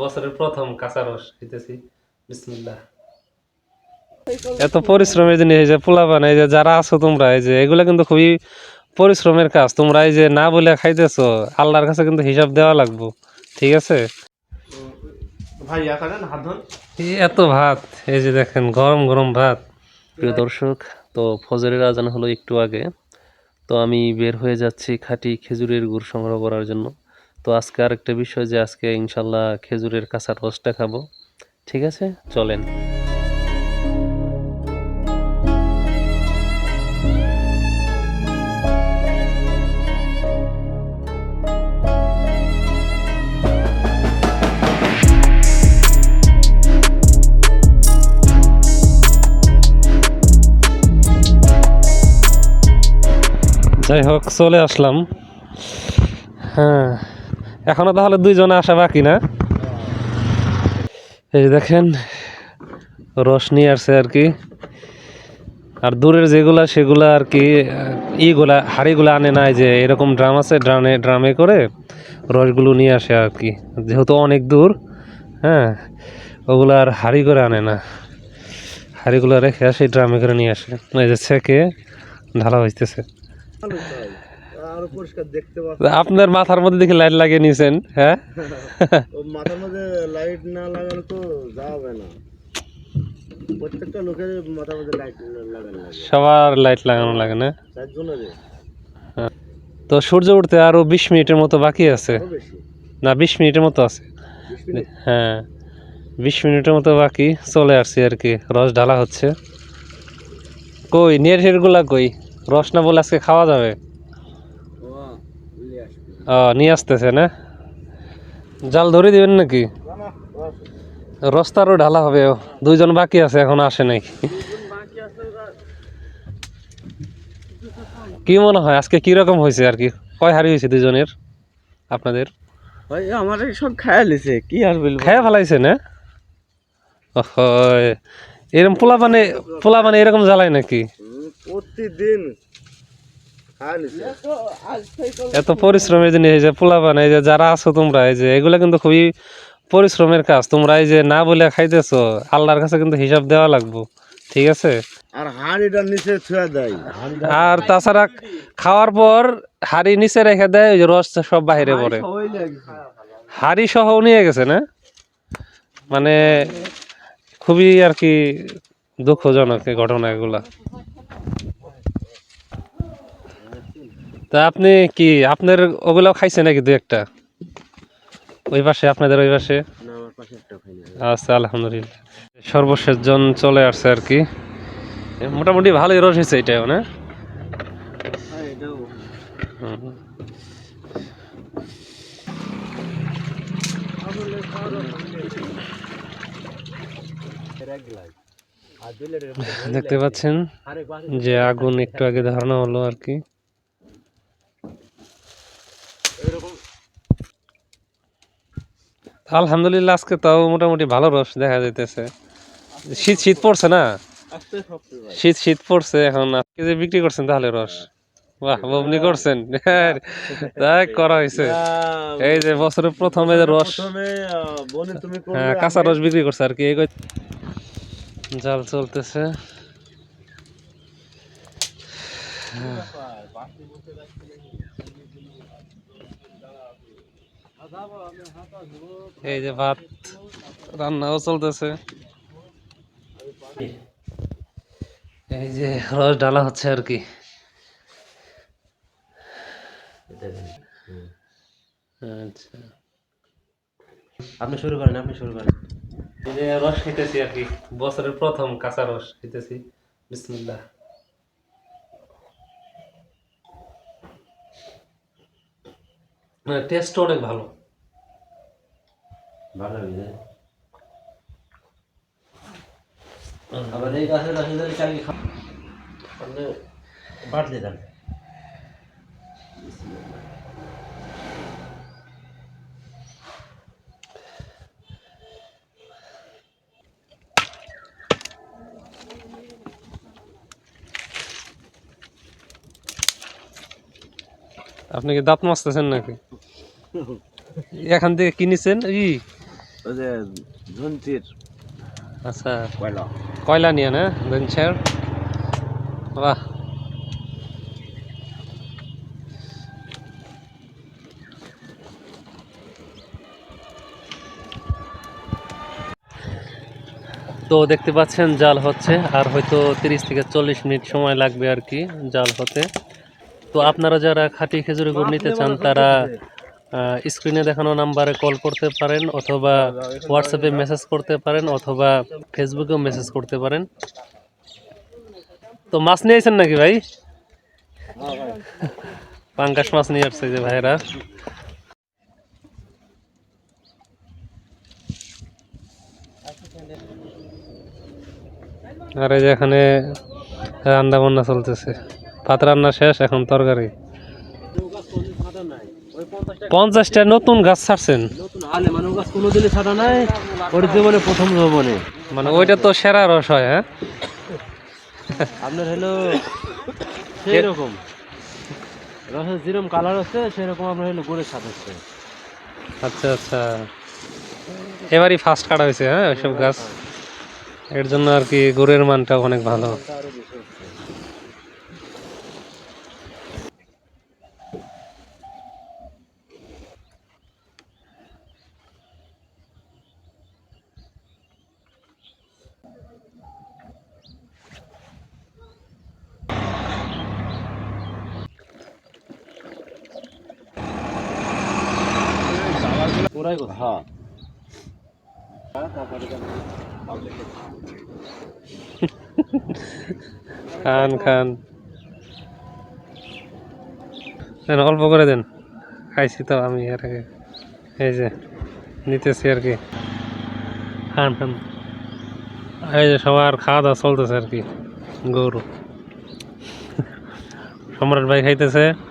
বছরের প্রথম কাঁচা রস খেতেছি বিসমিল্লাহ। এত পরিশ্রমের জিনিস এই যে পোলা বানাই যে যারা আছো তোমরা এই যে এগুলো কিন্তু খুবই পরিশ্রমের কাজ। তোমরা এই যে না বলে খাইতেছো আল্লাহর কাছে কিন্তু হিসাব দেওয়া লাগবো। ঠিক আছে? এত ভাত এই যে দেখেন গরম গরম ভাত। প্রিয় দর্শক তো ফজরের আজান হলো একটু আগে। তো আমি বের হয়ে যাচ্ছি খাঁটি খেজুরের গুড় সংগ্রহ করার জন্য। তো আজকে আরেকটা বিষয় যে আজকে ইনশাল্লাহ খেজুরের কাঁচা রসটা খাব। ঠিক আছে? চলেন। যাই হোক, চলে আসলাম। হ্যাঁ। এখনও তাহলে দুইজনে আসা বাকি না? এই দেখেন, রস নিয়ে আসছে আর কি। আর দূরের যেগুলা, সেগুলা আর কি ইগুলা, হাড়িগুলা আনে নাই যে এরকম ড্রাম আছে, ড্রামে ড্রামে করে রসগুলো নিয়ে আসে আর কি। যেহেতু অনেক দূর হ্যাঁ ওগুলো আর হাড়ি করে আনে না। হাড়িগুলো রেখে আসে, ড্রামে করে নিয়ে আসে। এই যে ছেঁকে ঢালা হইতেছে। আপনার মাথার মধ্যে দেখি লাইট লাগিয়ে নিয়েছেন হ্যাঁ? মাথার মধ্যে লাইট না লাগালে তো যাবে না। প্রত্যেকটা লোকের মাথার মধ্যে লাইট লাগানো লাগে। সবার লাইট লাগানো লাগে না? রে তো সূর্য উঠতে আরও বিশ মিনিটের মতো বাকি আছে? না বিশ মিনিটের মতো আছে। হ্যাঁ। বিশ মিনিটের মতো বাকি চলে আসছি আর কি। রস ঢালা হচ্ছে। কই নিয়ে গুলা কই? রস না বলে আজকে খাওয়া যাবে? ও নিয়ে আসতেছে না? জাল ধরে দিবেন নাকি? রস্তারও ঢালা হবে দুইজন বাকি আছে এখন আসে নাই। কি মনে হয় আজকে কি রকম হয়েছে আর কি? কয় হারি হয়েছে দুজনের আপনাদের? ভাই আমার সব খায়া লিছে কি আর বলব? খেয়ে ফেলাইছে না? ওহয়। এরকম পোলা মানে পোলা মানে এরকম জ্বালায় নাকি? প্রতিদিন এত পরিশ্রমের জিনিস এই যে পোলা এই যে যারা আছো তোমরা এই যে এগুলো কিন্তু খুবই পরিশ্রমের কাজ। তোমরা এই যে না বলে খাইতেছো আল্লাহর কাছে কিন্তু হিসাব দেওয়া লাগবো। ঠিক আছে? আর হাঁড়িটা নিচে ছুঁয়া দেয়। আর তাছাড়া খাওয়ার পর হাড়ি নিচে রেখে দেয় ওই যে রস সব বাইরে পড়ে। হাড়ি সহ নিয়ে গেছে না? মানে খুবই আর কি দুঃখজনক ঘটনা এগুলা তা আপনি কি আপনার ওগুলাও খাইছে নাকি দু একটা? ওই পাশে আপনাদের ওই পাশে? আচ্ছা আলহামদুলিল্লাহ। সর্বশেষ জন চলে আসছে আর কি। মোটামুটি ভালোই রস হয়েছে এটাও না? হ্যাঁ দেখতে পাচ্ছেন যে আগুন একটু আগে ধারণা হলো আর কি। আলহামদুলিল্লাহ আজকে তাও মোটামুটি ভালো রস দেখা যাইতেছে। শীত শীত পড়ছে না? শীত শীত পড়ছে এখন। আজকে যে বিক্রি করছেন তাহলে রস? বাহ ববনি করছেন। হ্যাঁ, তাই করা হয়েছে। এই যে বছরের প্রথমে যে রস। হ্যাঁ কাঁচা রস বিক্রি করছে আর কি। এই জাল চলতেছে। এই যে ভাত রান্নাও চলতেছে। এই যে রস ডালা হচ্ছে আর কি। আচ্ছা। আপনি শুরু করেন আপনি শুরু করেন। এই যে রস খেতেছি আর কি বছরের প্রথম কাঁচা রস খেতেছি। বিসমিল্লাহ। টেস্ট অনেক ভালো। ভালো হয়েছে আবার এই গাছের গাছে যদি চালিয়ে খান তাহলে বাড়তে যাবে আপনি কি দাঁত মাজতেছেন নাকি এখান থেকে কিনেছেন ই ওই যে ঝুন্তির আচ্ছা। কয়লা। কয়লা নিয়ে না ভেঞ্চার বাহ। তো দেখতে পাচ্ছেন জাল হচ্ছে আর হয়তো তিরিশ থেকে চল্লিশ মিনিট সময় লাগবে আর কি জাল হতে। তো আপনারা যারা খাঁটি খেজুরি গুড় নিতে চান তারা স্ক্রিনে দেখানো নাম্বারে কল করতে পারেন অথবা হোয়াটসঅ্যাপে মেসেজ করতে পারেন অথবা ফেসবুকেও মেসেজ করতে পারেন। তো মাছ নিয়ে আসেন নাকি ভাই? পাঙ্কাশ মাছ নিয়ে আসছে যে ভাইরা। আর এই যে এখানে রান্না বান্না চলতেছে। ভাত রান্না শেষ, এখন তরকারি। পঞ্চাশটা নতুন গাছ ছাড়ছেন? মানে গাছ কোনোদিনই ছাড়া নাই ওর জীবনে প্রথম জীবনে মানে ওইটা তো সেরা রস হয় হ্যাঁ? আপনার হলো সেরকম রসের যেরকম কালার হচ্ছে সেরকম আপনার হলো গুড়ের স্বাদ হচ্ছে। আচ্ছা আচ্ছা। এবারই ফার্স্ট কাটা হয়েছে হ্যাঁ ওইসব গাছ? এর জন্য আর কি গুড়ের মানটা অনেক ভালো। হ্যাঁ। খান খান। দেন অল্প করে দেন। খাইছি তো আমি এর আগে। এই যে নিতেছি আর কি। খান খান। এই যে সবার খাওয়া দাওয়া চলতেছে আর কি। গরু। সম্রাট ভাই খাইতেছে।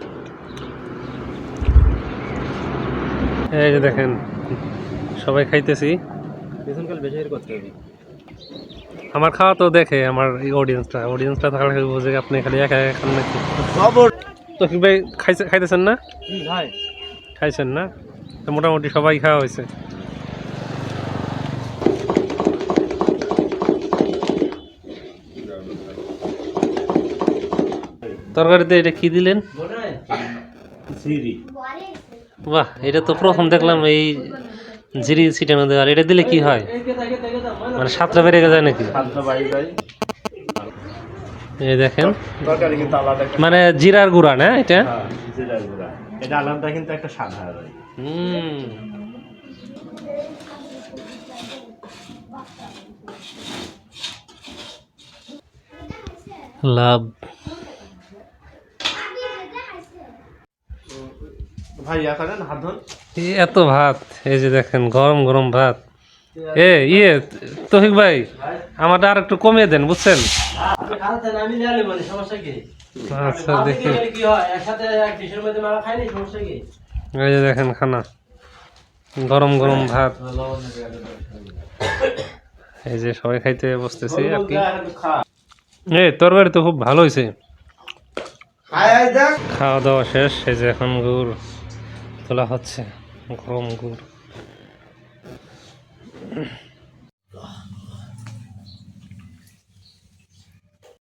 এই যে দেখেন সবাই খাইতেছি। আমার খাওয়া তো দেখে আমার এই অডিয়েন্সটা অডিয়েন্সটা থাকলে বুঝে আপনি খালি একা একা খান নাকি? তো ভাই খাইছে খাইতেছেন না? ভাই। খাইছেন না? তো মোটামুটি সবাই খাওয়া হয়েছে। তরকারিতে এটা কি দিলেন? বাহ এটা তো প্রথম দেখলাম এই জিরি ছিটানো দেওয়ার এটা দিলে কি হয়? মানে সাতটা বেড়ে যায় নাকি? এই দেখেন। মানে জিরার গুঁড়া না এটা? হ্যাঁ, জিরার গুঁড়া। এটা আলাদা কিন্তু একটা সাদা হুম। লাভ। ভাই করেন হাত ধর এই এত ভাত এই যে দেখেন গরম গরম ভাত। এ ইয়ে তহিক ভাই আমারটা আর একটু কমিয়ে দেন বুঝছেন? আমি নিয়ে মানে সমস্যা কি? আচ্ছা দেখি। হয়? এই যে দেখেন খানা। গরম গরম ভাত। এই যে সবাই খাইতে বসতেছি আর কি। এ তরকারি তো খুব ভালো হয়েছে। খাওয়া দাওয়া শেষ এই যে এখন গুড়। তোলা হচ্ছে। গরম গুড়।